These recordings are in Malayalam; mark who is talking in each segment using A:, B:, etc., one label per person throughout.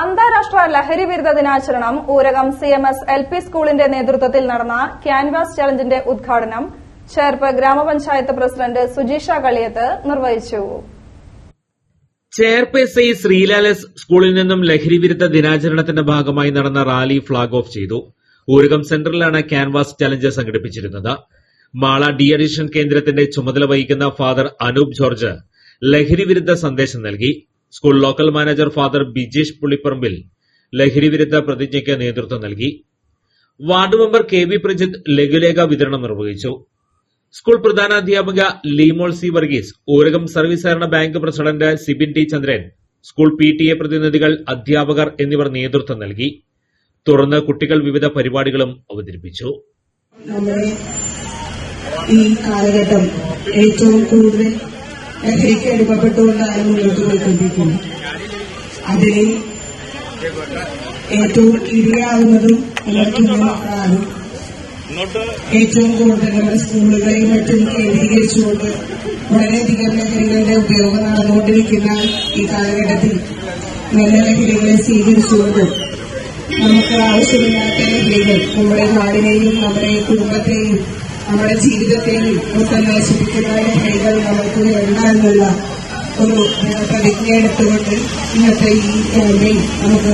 A: അന്താരാഷ്ട്ര ലഹരി വിരുദ്ധ ദിനാചരണം Oorakam C M S L P സ്കൂളിന്റെ നേതൃത്വത്തിൽ നടന്ന ക്യാൻവാസ് ചലഞ്ചിന്റെ ഉദ്ഘാടനം ചേർപ്പ് ഗ്രാമപഞ്ചായത്ത് പ്രസിഡന്റ് സുജീഷ കളിയത്ത് നിർവഹിച്ചു.
B: ചേർപ്പ് എസ് ഐ ശ്രീലാലസ് സ്കൂളിൽ നിന്നും ലഹരി വിരുദ്ധ ദിനാചരണത്തിന്റെ ഭാഗമായി നടന്ന റാലി ഫ്ളാഗ് ഓഫ് ചെയ്തു. ഊരകം സെന്ററിലാണ് ക്യാൻവാസ് ചലഞ്ച് സംഘടിപ്പിച്ചിരുന്നത്. മാള ഡി അഡിഷൻ കേന്ദ്രത്തിന്റെ ചുമതല വഹിക്കുന്ന ഫാദർ അനൂപ് ജോർജ് ലഹരി വിരുദ്ധ സന്ദേശം നൽകി. School local manager father Bijesh Pulipparambil ലഹരി വിരുദ്ധ പ്രതിജ്ഞയ്ക്ക് നേതൃത്വം നൽകി. Ward member K V Prajith ലഘുലേഖ വിതരണം നിർവഹിച്ചു. School പ്രധാനാധ്യാപിക Leemol C Varghese Oorakam service bank president Sibin T Chandran school P T A പ്രതിനിധികൾ അധ്യാപകർ എന്നിവർ നേതൃത്വം നൽകി. തുടർന്ന് കുട്ടികൾ വിവിധ പരിപാടികളും അവതരിപ്പിച്ചു.
C: ഈ കാലഘട്ടം ഏറ്റവും കൂടുതൽ ലഹരിക്ക് അടിമപ്പെട്ടുകൊണ്ടാണ് മുന്നോട്ട് പോയിക്കൊണ്ടിരിക്കുന്നത് അതിൽ ഏറ്റവും ഇരയാകുന്നതും ഏറ്റവും കൂടുതൽ നമ്മുടെ സ്കൂളുകളെയും മറ്റും കേന്ദ്രീകരിച്ചുകൊണ്ട് വളരെയധികം ലഹരികളുടെ ഉപയോഗം നടന്നുകൊണ്ടിരിക്കുന്ന ഈ കാലഘട്ടത്തിൽ നല്ല ലഹരികളെ സ്വീകരിച്ചുകൊണ്ട് നമുക്ക് ആവശ്യമില്ലാത്ത ലഹരികൾ നമ്മുടെ നാടിനെയും നമ്മുടെ കുടുംബത്തെയും നമ്മുടെ ജീവിതത്തെയും ഒക്കെ നശിപ്പിക്കുന്ന ലഹരികൾ നമുക്ക് വേണ്ട എന്നുള്ള ഒരു പ്രതിജ്ഞ എടുത്തുകൊണ്ട് ഇന്നത്തെ ഈ ക്യാമ്പയിൻ നമുക്ക്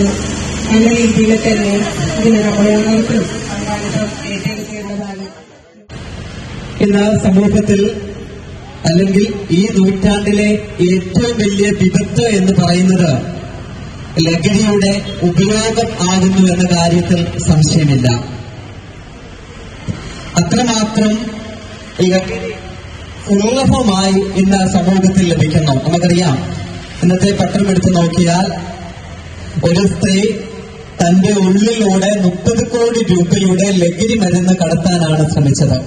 C: നല്ല രീതിയിൽ തന്നെ ഇതിന് നമ്മളെ ഏറ്റെടുക്കേണ്ടതാണ്
D: ഇന്ന് സമൂഹത്തിൽ അല്ലെങ്കിൽ ഈ നൂറ്റാണ്ടിലെ ഏറ്റവും വലിയ വിപത്ത് എന്ന് പറയുന്നത് ലഹരിയുടെ ഉപയോഗം ആകുന്നു എന്ന കാര്യത്തിൽ സംശയമില്ല. അത്രമാത്രം സുലഭമായി ഇന്ന് സമൂഹത്തിൽ ലഭിക്കുന്നു. നമുക്കറിയാം. ഇന്നത്തെ പത്രം എടുത്തു നോക്കിയാൽ ഒരു സ്ത്രീ തന്റെ ഉള്ളിലൂടെ മുപ്പത് കോടി രൂപയുടെ ലഹരി മരുന്ന് കടത്താനാണ് ശ്രമിച്ചത്.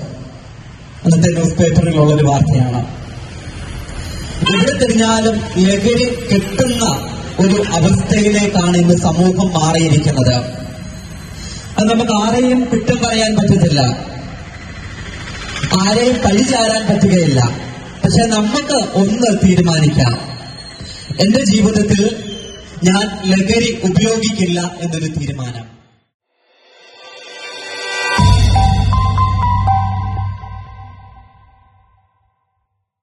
D: അന്നത്തെ ന്യൂസ് പേപ്പറിലുള്ള ഒരു വാർത്തയാണ്. എവിടെ തിരിഞ്ഞാലും ലഹരി കിട്ടുന്ന ഒരു അവസ്ഥയിലേക്കാണ് ഇന്ന് സമൂഹം മാറിയിരിക്കുന്നത്. അത് നമുക്ക് ആരെയും കുറ്റം പറയാൻ പറ്റത്തില്ല. ആരെയും പഴിചാരാൻ പറ്റുകയില്ല. പക്ഷെ നമുക്ക് ഒന്ന് തീരുമാനിക്കാം. എന്റെ ജീവിതത്തിൽ ഞാൻ ലഹരി ഉപയോഗിക്കില്ല എന്നൊരു തീരുമാനം.